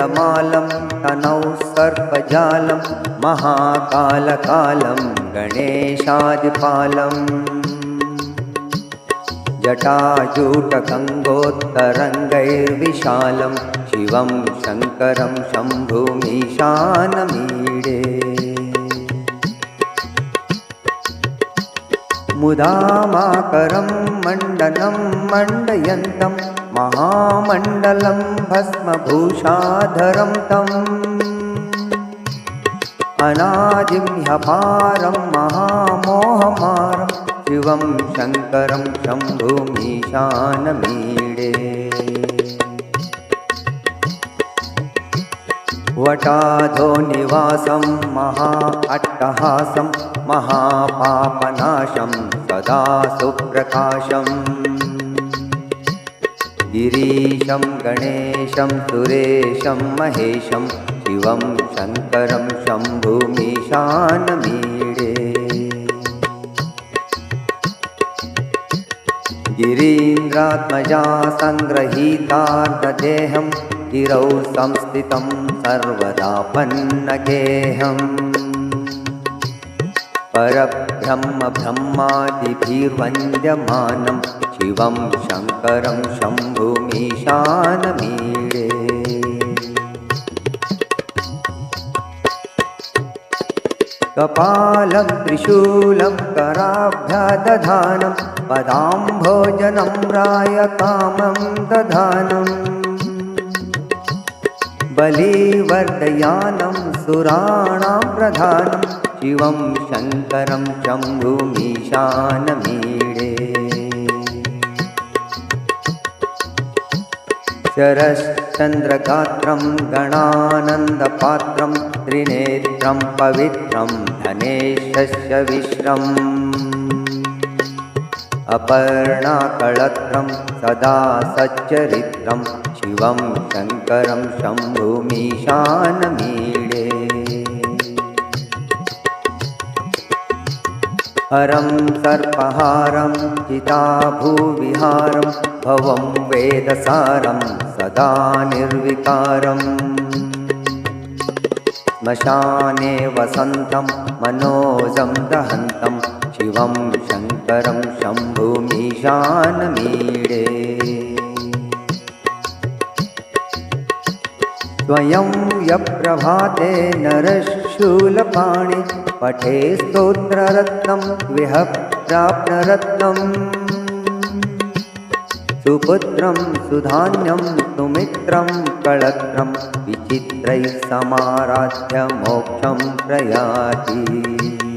गळेरुण्डमालं तनौ सर्पजालं महाकालकालं गणेशादिपालम् जटाजूटगङ्गोत्तरङ्गैर्विशालं शिवं शङ्करं शम्भुमीशानमीडे। मुदामाकरं मण्डनं मण्डयन्तं महामण्डलं भस्मभूषाधरं तम्। अनादिं ह्यपारं महामोहमारं शिवं शङ्करं शम्भुमीशानमीडे। वटाधो निवासं महा अट्टहासं महापापनाशं सदा सुप्रकाशम् गिरीशं गणेशं सुरेशं महेशं शिवं शङ्करं शम्भुमीशानमीडे। गिरीन्द्रात्मजा सङ्ग्रहीतार्धदेहं गिरौ संस्थितं सर्वदा पन्नगेहम् परब्रह्मब्रह्मादिभिर्वन्द्यमानं शिवं शङ्करं शम्भुमीशानमीडे कपालं त्रिशूलं कराभ्यदधानं पदाम्भोजनं रायकामं दधानम् बलिवर्धयानं सुराणां प्रधानं शिवं शङ्करं शम्भुमीशानमीडे। शरश्चन्द्रगात्रं गणानन्दपात्रं त्रिनेत्रं पवित्रं धनेशस्य विश्रम्। अपर्णाकळत्रं सदा सच्चरित्रं शिवं शङ्करं शम्भुमीशानमीडे हरं सर्पहारं चिताभूविहारं भवं वेदसारं सदा निर्विकारम्। श्मशाने वसन्तं मनोजं दहन्तं शिवं शङ्करं शम्भुमीशानमीडे। स्वयं यप्रभाते नरशूलपाणि पठे स्तोत्ररत्नं विह प्राप्नरत्नम् सुपुत्रं सुधान्यं सुमित्रं कळत्रं विचित्रैः समाराध्य मोक्षं प्रयाति